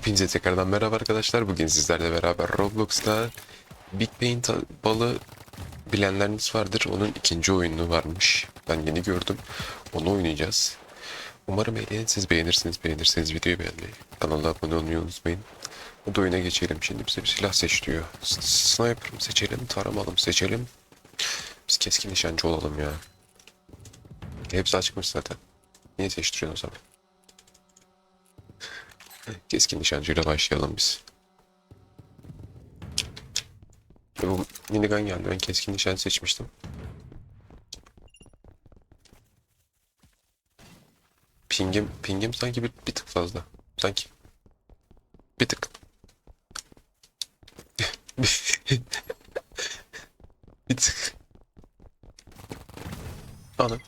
Hepinize tekrardan merhaba arkadaşlar. Bugün sizlerle beraber Roblox'ta Big Pain ta- balı bilenleriniz vardır. Onun ikinci oyunu varmış. Ben yeni gördüm. Onu oynayacağız. Umarım eğlenirsiniz. Beğenirsiniz. Beğenirseniz videoyu beğenmeyi. Kanala abone olmayı unutmayın. Bu oyuna geçelim. Şimdi bize bir silah seç diyor. Sniper mı seçelim? Taramalı mı seçelim? Biz keskin nişancı olalım ya. Hepsi açıkmış zaten. Niye seçtiriyorsun o zaman? Keskin nişancıyla başlayalım biz. Ve bu minigun geldi. Ben keskin nişan seçmiştim. Pingim, pingim sanki bir, bir tık fazla. Sanki. Bir tık. bir tık. Ana.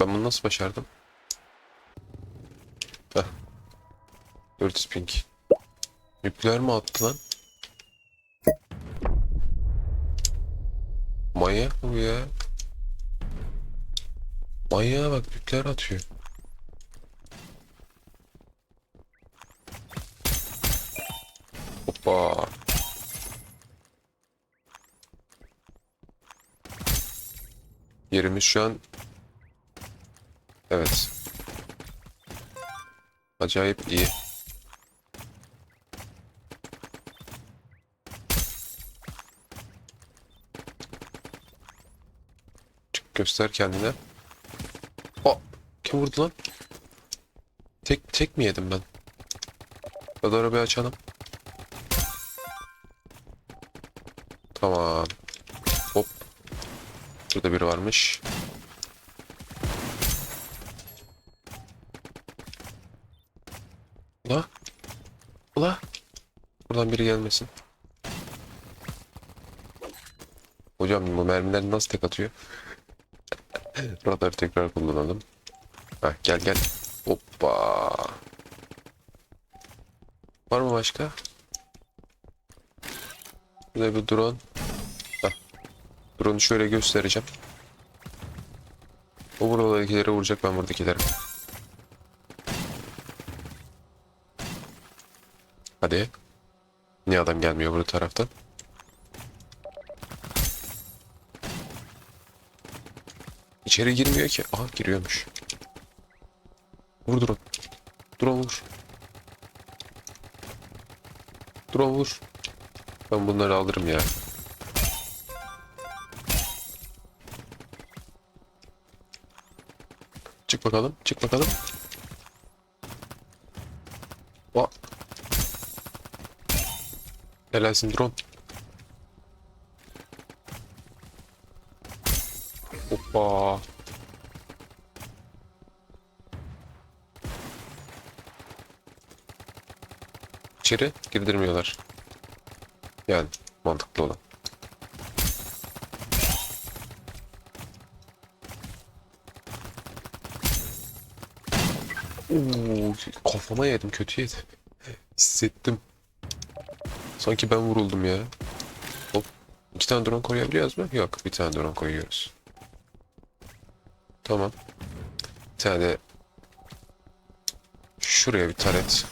Ben bunu nasıl başardım? Heh. 400 ping. Nükleer mi attı lan? Manyak bu ya? Manyağa bak nükleer atıyor. Hoppa. Yerimiz şu an... Evet. Acayip iyi. Göster kendine. Aa, kim vurdu lan? Tek tek mi yedim ben? Hadi arabayı açalım. Tamam. Hop. Burada biri varmış. Ula. Ula. Buradan biri gelmesin. Hocam bu mermiler nasıl tek atıyor? Radar tekrar kullanalım. Heh, gel gel. Hoppa. Var mı başka? Burada bir drone. Heh. Drone'u şöyle göstereceğim. O buradakileri vuracak ben buradakileri. Hadi. Niye adam gelmiyor bu taraftan? İçeri girmiyor ki. Aha giriyormuş. Vur drone. Drone vur. Drone vur. Ben bunları alırım ya. Çık bakalım. Çık bakalım. Aa. Helalsin drone. Hoppa. İçeri girdirmiyorlar. Yani mantıklı olan. Oo, kafama yedim kötü yedim. Hissettim. Sanki ben vuruldum ya. Hop. İki tane drone koyabiliyoruz mu? Yok. Bir tane drone koyuyoruz. Tamam. Bir tane şuraya bir taret.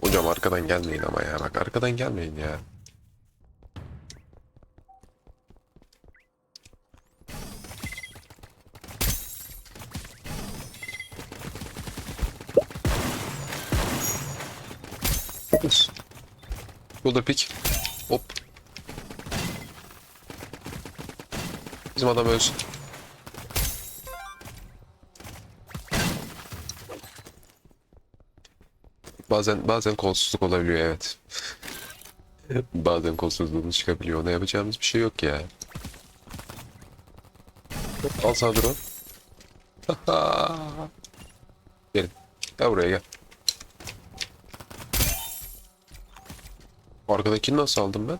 Hocam arkadan gelmeyin ama ya. Bak arkadan gelmeyin ya. Yolda pik. Hop. Bizim adam ölsün. Bazen bazen kolsuzluk olabiliyor evet. bazen kolsuzluğumuz çıkabiliyor. Ona yapacağımız bir şey yok ya. Al sana drone. Gelin. Gel buraya gel. Arkadakini nasıl aldım ben?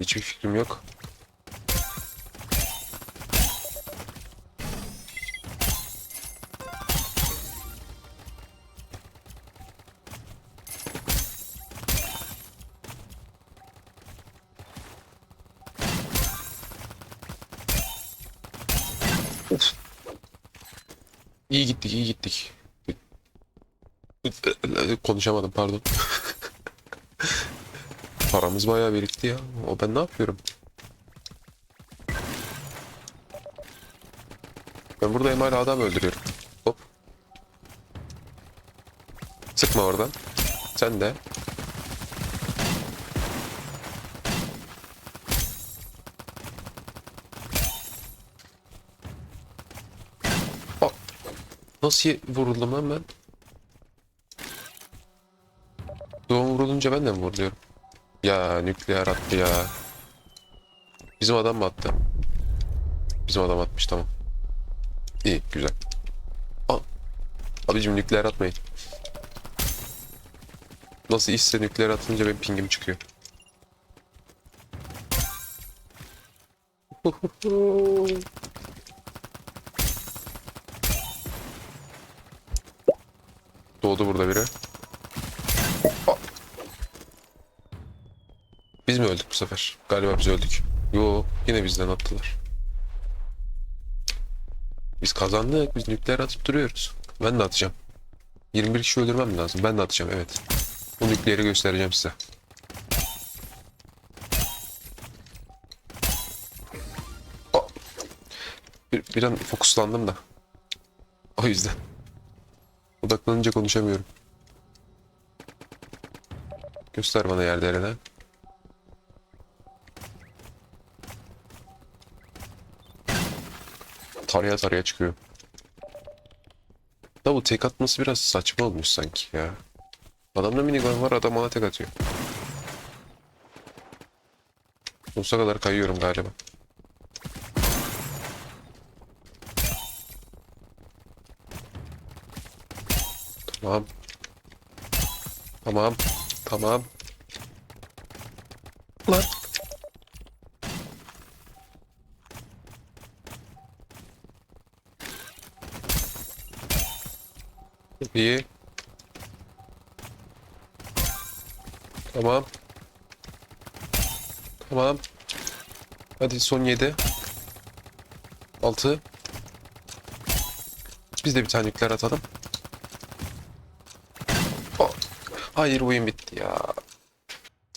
Hiçbir fikrim yok. İyi gittik, iyi gittik. Konuşamadım pardon. Paramız bayağı birikti ya. O ben ne yapıyorum? Ben buradayım hala adam öldürüyorum. Hop. Sıkma oradan. Sen de. Nasıl vuruldum lan ben? Doğum vurulunca ben de mi vuruluyorum? Ya nükleer attı ya. Bizim adam mı attı? Bizim adam atmış tamam. İyi güzel. Aa, abicim nükleer atmayın. Nasıl işse nükleer atınca benim pingim çıkıyor. Doğdu burada biri. Aa. Biz mi öldük bu sefer? Galiba biz öldük. Yo yine bizden attılar. Biz kazandık. Biz nükleer atıp duruyoruz. Ben de atacağım. 21 kişi öldürmem lazım. Ben de atacağım evet. Bu nükleeri göstereceğim size. Bir, bir an fokuslandım da. O yüzden. Odaklanınca konuşamıyorum. Göster bana yerlerine. Taraya taraya çıkıyor. Da bu tek atması biraz saçma olmuş sanki ya. Adamda minigun var adam ona tek atıyor. Sonsuza kadar kayıyorum galiba. Tamam. Tamam. Tamam. Lan. İyi. Tamam. Tamam. Hadi son 7. 6. Biz de bir tane nükleer atalım. Oh. Hayır oyun bitti ya.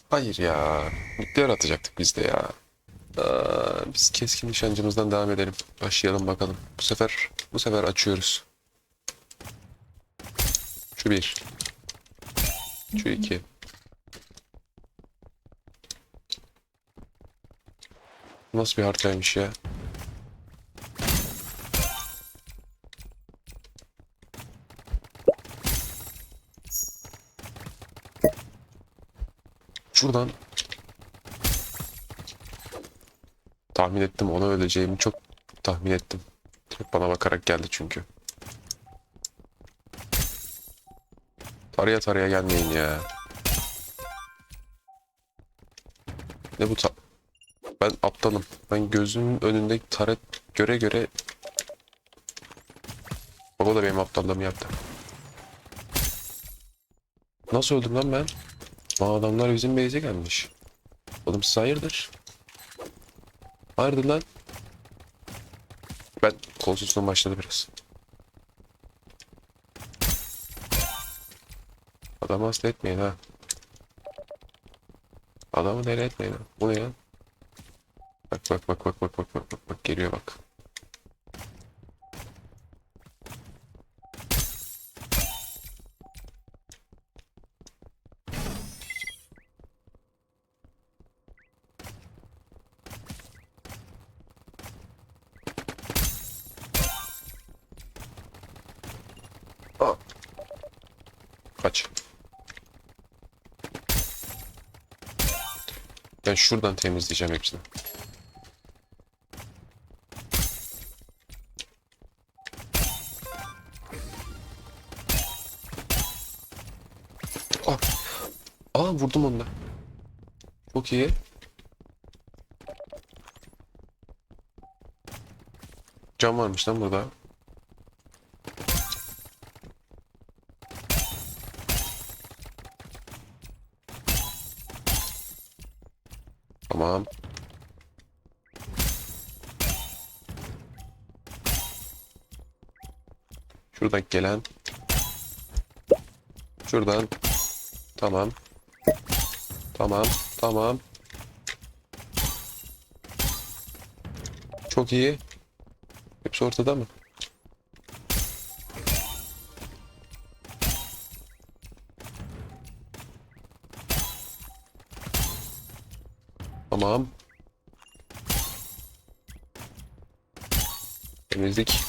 Hayır ya. Nükleer atacaktık biz de ya. Aa, biz keskin nişancımızdan devam edelim. Başlayalım bakalım. Bu sefer bu sefer açıyoruz. Şu bir. Şu iki. Nasıl bir haritaymış ya? Şuradan tahmin ettim ona öleceğimi çok tahmin ettim. Hep bana bakarak geldi çünkü. Taraya taraya gelmeyin ya. Ne bu ta... Ben aptalım. Ben gözümün önünde taret göre göre... Bak da benim aptallığımı yaptı. Nasıl öldüm lan ben? Aa, adamlar bizim base'e gelmiş. Oğlum siz hayırdır? Hayırdır lan? Ben kolsuzluğum başladı biraz. Adamı hasta etmeyin ha. Adamı deli etmeyin ha. Bu ne ya? Bak bak bak bak bak bak bak bak bak geliyor bak. Aa. Kaç. Ben şuradan temizleyeceğim hepsini. Aa, Aa vurdum onu da. Çok iyi. Cam varmış lan burada. Tamam. Şuradan gelen Şuradan. Tamam. Tamam. Tamam. Çok iyi. Hepsi ortada mı? Tamam. Temizlik.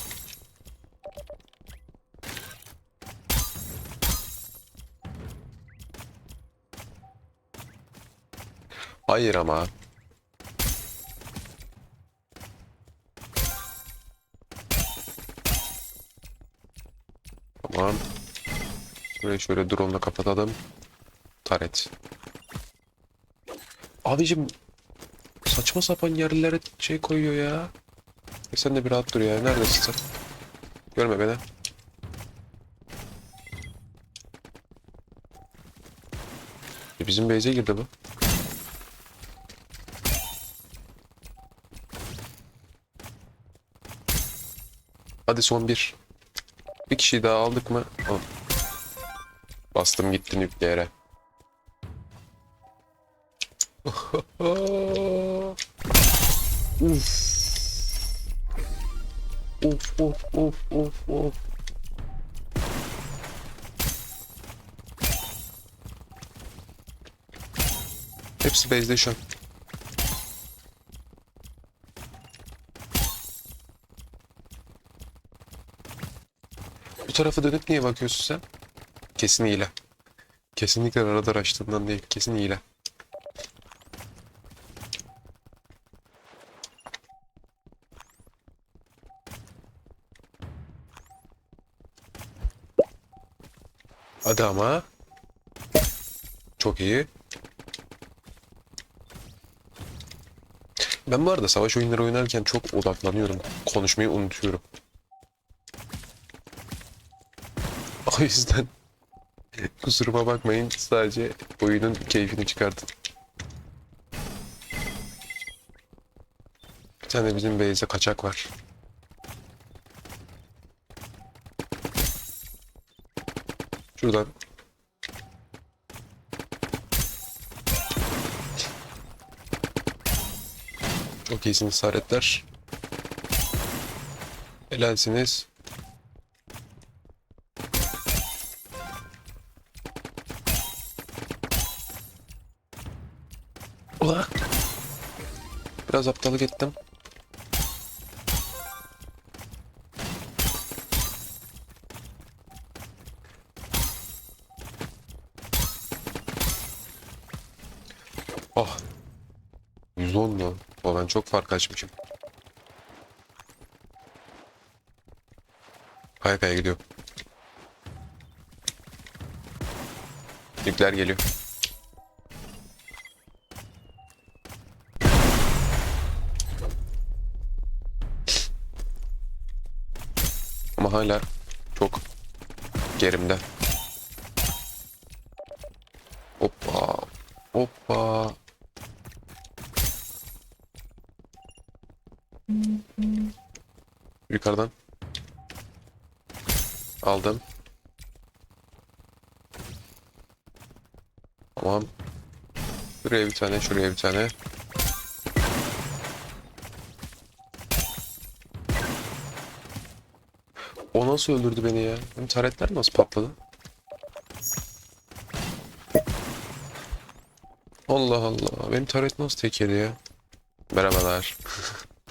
Hayır ama. Tamam. Şöyle drone ile kapatalım. Taret. Abicim saçma sapan yerlere şey koyuyor ya. E sen de bir rahat dur ya. Neredesin sen? Görme beni. E bizim base'e girdi bu. Hadi son bir. Bir kişiyi daha aldık mı? Bastım gitti nükleere. Uf. Of of of of of. Hepsi base'de şu an. Bu tarafa dönüp niye bakıyorsun sen? Kesin hile. Kesinlikle radar açtığından değil. Kesin hile. Hadi ama. Çok iyi. Ben bu arada savaş oyunları oynarken çok odaklanıyorum. Konuşmayı unutuyorum. O yüzden kusuruma bakmayın. Sadece oyunun keyfini çıkartın. Bir tane bizim base'e kaçak var. Şuradan. Çok iyisiniz saretler. Helalsiniz. Ula. Biraz aptallık ettim. Oh. 110 mu? O ben çok fark açmışım. Kaya gidiyor. Nükleer geliyor. Ama hala çok gerimde. Hoppa. Hoppa. Yukarıdan. Aldım. Tamam. Şuraya bir tane, şuraya bir tane. O nasıl öldürdü beni ya? Benim taretler nasıl patladı? Allah Allah. Benim taret nasıl tek ya? Merhabalar.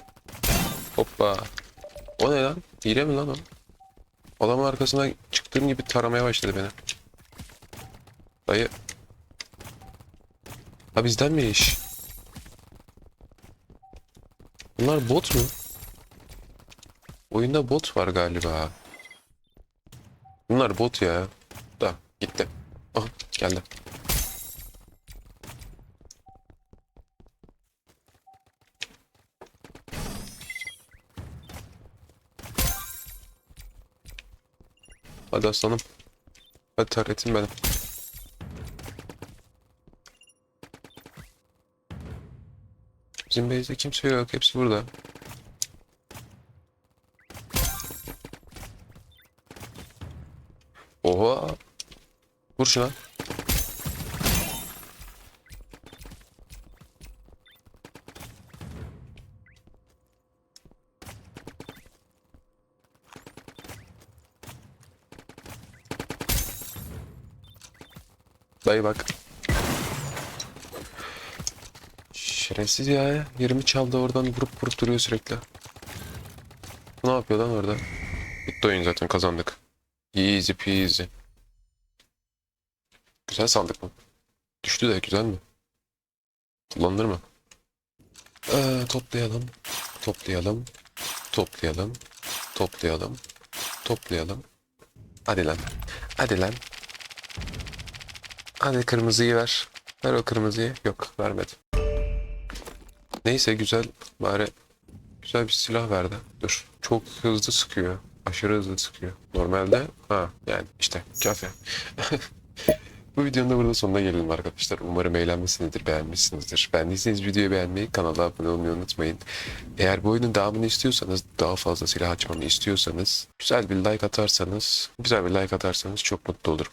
Hoppa. O ne lan? Hile mi lan o? Adamın arkasına çıktığım gibi taramaya başladı beni. Dayı. Ha bizden mi iş? Bunlar bot mu? Oyunda bot var galiba. Bunlar bot ya. Da gitti. Aha geldi. Hadi aslanım. Hadi taretim benim. Bizim base'de kimse yok. Hepsi burada. Oha. Vur şuna. Dayı bak. Şerefsiz ya. Yerimi çaldı oradan vurup vurup duruyor sürekli. Ne yapıyor lan orada? Bitti oyun zaten kazandık. Easy peasy. Güzel sandık mı? Düştü de güzel mi? Kullanılır mı? Ee, toplayalım. Toplayalım. Toplayalım. Toplayalım. Toplayalım. Hadi lan. Hadi lan. Hadi kırmızıyı ver. Ver o kırmızıyı. Yok vermedi. Neyse güzel. Bari güzel bir silah verdi. Dur. Çok hızlı sıkıyor. Aşırı hızlı sıkıyor. Normalde ha yani işte kafe. Bu videonun da burada sonuna gelelim arkadaşlar. Umarım eğlenmişsinizdir, beğenmişsinizdir. Beğendiyseniz videoyu beğenmeyi, kanala abone olmayı unutmayın. Eğer bu oyunun devamını istiyorsanız, daha fazla silah açmamı istiyorsanız, güzel bir like atarsanız, güzel bir like atarsanız çok mutlu olurum.